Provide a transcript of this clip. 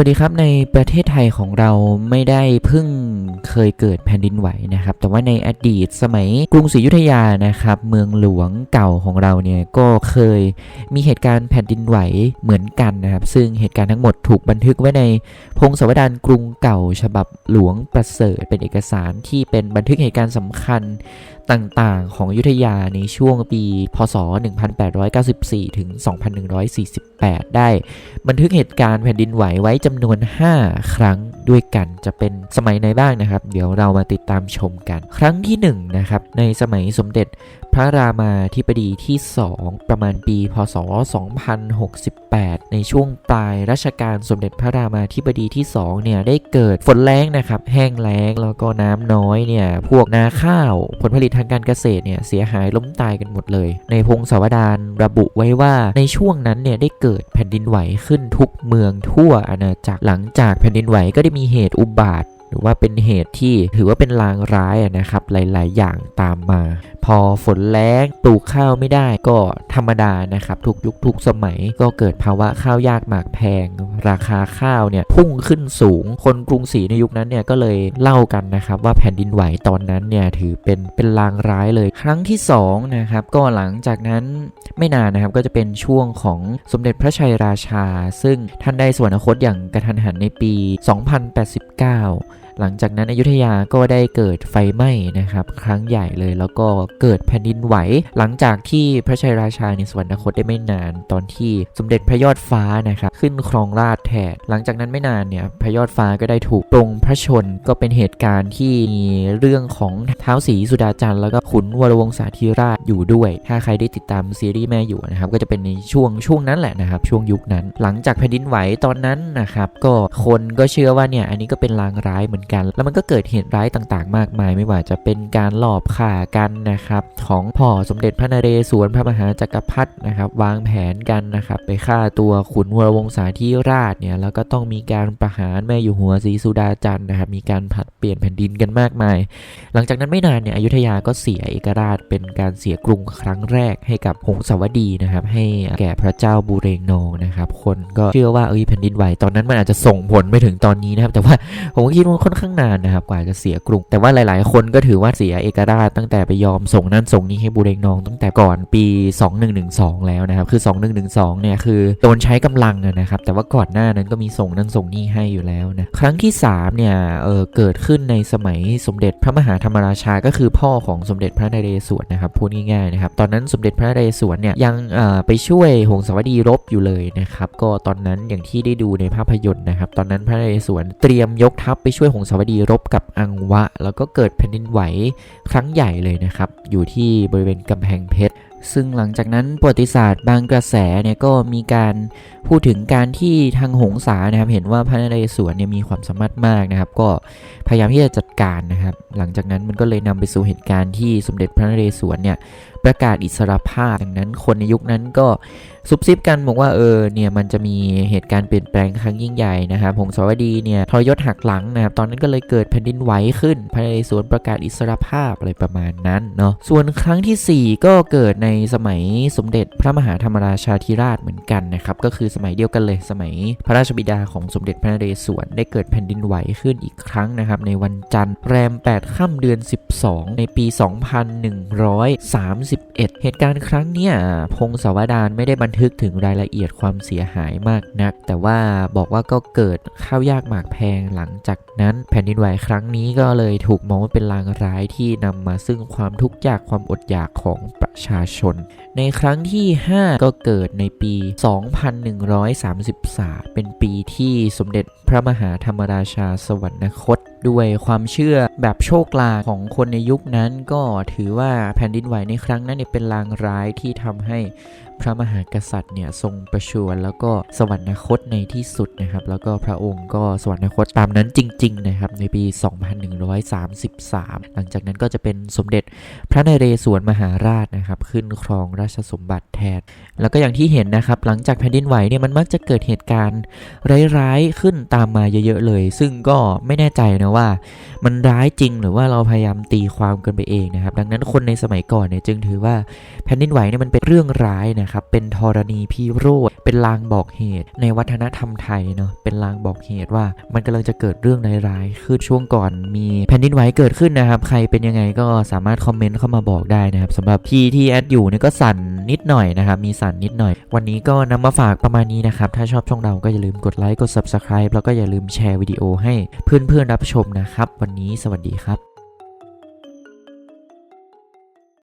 วัสดีครับในประเทศไทยของเราไม่ได้เพิ่งเคยเกิดแผ่นดินไหวนะครับ แต่ว่าในอดีตสมัยกรุงศรีอยุธยานะครับ เมืองหลวงเก่าของเราเนี่ยก็เคยมีเหตุการณ์แผ่นดินไหวเหมือนกันนะครับ ซึ่งเหตุการณ์ทั้งหมดถูกบันทึกไว้ในพงศาวดารกรุงเก่า ฉบับหลวงประเสริฐเป็นเอกสารที่เป็นบันทึกเหตุการณ์สำคัญ ต่างๆ ของอยุธยาในช่วงปี พศ 1894 ถึง 2148 ได้ บันทึกเหตุการณ์แผ่นดินไหวไว้จำนวน 5 ครั้ง ด้วยกันจะเป็นสมัยไหนบ้างนะครับ เดี๋ยวเรามาติดตามชมกัน ครั้งที่1นนะครับในสมัยสมเด็จพระรามาธิบดีที่ 2 ประมาณปีพศ 2068 ในช่วงปลายรัชกาลสมเด็จพระรามาธิบดีที่ 2 เนี่ยได้เกิดฝนแล้งนะครับแห้งแล้งแล้วก็น้ำน้อยเนี่ยพวกนาข้าวผลผลิตทางการเกษตรเนี่ยเสียหายล้มตายกันหมดเลย ในพงศาวดารระบุไว้ว่าในช่วงนั้นเนี่ยได้เกิดแผ่นดินไหวขึ้นทุกเมืองทั่วอาณาจักรหลังจากแผ่นดินไหวก็ได้มีีเหตุอุบาท หรือว่าเป็นเหตุที่ถือว่าเป็นลางร้ายนะครับหลาย ๆ อย่างตามมา พอฝนแล้งปลูกข้าวไม่ได้ก็ธรรมดานะครับทุกยุคทุกสมัยก็เกิดภาวะข้าวยากหมากแพง ราคาข้าวเนี่ยพุ่งขึ้นสูง คนกรุงศรีในยุคนั้นเนี่ยก็เลยเล่ากันนะครับว่าแผ่นดินไหวตอนนั้นเนี่ยถือเป็นเป็นลางร้ายเลย ครั้งที่สองนะครับก็หลังจากนั้นไม่นานนะครับก็จะเป็นช่วงของสมเด็จพระชัยราชา ซึ่งท่านได้สวรรคตอย่างกระทันหันในปี 2089 หลังจากนั้นอยุธยาก็ได้เกิดไฟไหม้นะครับ ครั้งใหญ่เลยแล้วก็เกิดแผ่นดินไหว หลังจากที่พระชัยราชาในสวรรคตได้ไม่นานตอนที่สมเด็จพระยอดฟ้านะครับขึ้นครองราชแทนหลังจากนั้นไม่นานเนี่ยพระยอดฟ้าก็ได้ถูกปรงพระชนก็เป็นเหตุการณ์ที่มีเรื่องของเท้าวศรีสุดาจันทร์แล้วก็ขุนวรวงศาธิราชอยู่ด้วย ถ้าใครได้ติดตามซีรีส์แม่อยู่นะครับก็จะเป็นในช่วงช่วงนั้นแหละนะครับช่วงยุคนั้น หลังจากแผ่นดินไหวตอนนั้นนะครับก็คนก็เชื่อว่าเนี่ยอันนี้ก็เป็นลางร้ายเหมือนกัน แล้วมันก็เกิดเหตุร้ายต่างๆ มากมาย ไม่ว่าจะเป็นการหลอบฆ่ากันนะครับของพ่อสมเด็จพระนเรศวรพระมหาจักรพรรดินะครับวางแผนกันนะครับไปฆ่าตัวขุนวรวงศาธิราชเนี่ยแล้วก็ต้องมีการประหารแม่อยู่หัวศรีสุดาจันทร์นะครับมีการผัดเปลี่ยนแผ่นดินกันมากมาย หลังจากนั้นไม่นานเนี่ยอยุธยาก็เสียเอกราชเป็นการเสียกรุงครั้งแรกให้กับหงสาวดีนะครับให้แก่พระเจ้าบูเรงนองนะครับคนก็เชื่อว่าเอ้ยแผ่นดินไหวตอนนั้นมันอาจจะส่งผลไปถึงตอนนี้นะครับแต่ว่าผมก็คิดว่าค่อนข้างนานนะครับกว่าจะเสียกรุง แต่ว่าหลาย ๆ คนก็ถือว่าเสียเอกราชตั้งแต่ไปยอมส่งนั่นส่งนี้ให้บูเรงนองตั้งแต่ก่อนปี 2112 แล้วนะครับ คือ 2112 เนี่ยคือโดนใช้กำลังนะครับ แต่ว่าก่อนหน้านั้นก็มีส่งนั่นส่งนี่ให้อยู่แล้วนะ ครั้งที่ 3 เนี่ยเออเกิดขึ้นในสมัยสมเด็จพระมหาธรรมราชา ก็คือพ่อของสมเด็จพระนเรศวรนะครับพูดง่าย ๆ นะครับ ตอนนั้นสมเด็จพระนเรศวรเนี่ยยังเออไปช่วยหงสาวดีรบอยู่เลยนะครับ ก็ตอนนั้นอย่างที่ได้ดูในภาพยนตร์นะครับ ตอนนั้นพระนเรศวรเตรียมยกทัพไปช่วยหงงสาวดีรบกับอังวะ แล้วก็เกิดแผ่นดินไหวครั้งใหญ่เลยนะครับ อยู่ที่บริเวณกำแพงเพชร ซึ่งหลังจากนั้นประวัติศาสตร์บางกระแสเนี่ยก็มีการพูดถึงการที่ทางหงสานะครับเห็นว่าพระนเรศวรเนี่ยมีความสามารถมากนะครับ ก็พยายามที่จะจัดการนะครับ หลังจากนั้นมันก็เลยนำไปสู่เหตุการณ์ที่สมเด็จพระนเรศวรเนี่ยประกาศอิสรภาพดังนั้นคนในยุคนั้นก็ซุบซิบกันบอกว่าเออเนี่ยมันจะมีเหตุการณ์เปลี่ยนแปลงครั้งยิ่งใหญ่นะครับหงสาวดีเนี่ยทรยศหักหลังนะครับตอนนั้นก็เลยเกิดแผ่นดินไหวขึ้นพระนเรศวรประกาศอิสรภาพอะไรประมาณนั้นเนาะส่วนครั้งทีสี่ 4 ก็เกิดในสมัยสมเด็จพระมหาธรรมราชาธิราชเหมือนกันนะครับก็คือสมัยเดียวกันเลยสมัยพระราชบิดาของสมเด็จพระนเรศวรได้เกิดแผ่นดินไหวขึ้นอีกครั้งนะครับในวันจันทร์แรม 8 ค่ำเดือน 12 ในปี2131เหตุการณ์ครั้งเนี้ยพงศาวดารไม่ได้บันทึกถึงรายละเอียดความเสียหายมากนัก แต่ว่าบอกว่าก็เกิดข้าวยากหมากแพงหลังจากนั้น แผ่นดินไหวครั้งนี้ก็เลยถูกมองว่าเป็นลางร้ายที่นำมาซึ่งความทุกข์ยากความอดอยากของประชาชน ในครั้งที่ 5 ก็เกิดในปี 2133 เป็นปีที่สมเด็จพระมหาธรรมราชาสวรรคตด้วยความเชื่อแบบโชคลางของคนในยุคนั้น ก็ถือว่าแผ่นดินไหวในครั้งนั้นเนี่ยเป็นลางร้ายที่ทำให้พระมหากษัตริย์เนี่ยทรงประชวรแล้วก็สวรรคตในที่สุดนะครับ แล้วก็พระองค์ก็สวรรคตตามนั้นจริง ๆ นะครับ ในปี 2133 หลังจากนั้นก็จะเป็นสมเด็จพระนเรศวรมหาราชนะครับ ขึ้นครองราชสมบัติแทน แล้วก็อย่างที่เห็นนะครับ หลังจากแผ่นดินไหวเนี่ยมันมักจะเกิดเหตุการณ์ร้ายๆขึ้นตามมาเยอะ ๆ เลย ซึ่งก็ไม่แน่ใจนะว่า มันร้ายจริงหรือว่าเราพยายามตีความกันไปเองนะครับ ดังนั้นคนในสมัยก่อนเนี่ยจึงถือว่าแผ่นดินไหวเนี่ยมันเป็นเรื่องร้ายนะครับ เป็นธรณีพิโรธเป็นลางบอกเหตุ ในวัฒนธรรมไทยเนาะเป็นลางบอกเหตุว่ามันกำลังจะเกิดเรื่องร้ายๆขึ้นช่วงก่อนมีแผ่นดินไหวเกิดขึ้นนะครับ ใครเป็นยังไงก็สามารถคอมเมนต์เข้ามาบอกได้นะครับสำหรับที่ที่แอดอยู่เนี่ยก็สั่นนิดหน่อยนะครับมีสั่นนิดหน่อย วันนี้ก็นำมาฝากประมาณนี้นะครับถ้าชอบช่องเราก็อย่าลืมกดไลค์กด subscribe แล้วก็อย่าลืมแชร์วิดีโอให้เพื่อนๆรับชมนะครับ วันนี้สวัสดีครับ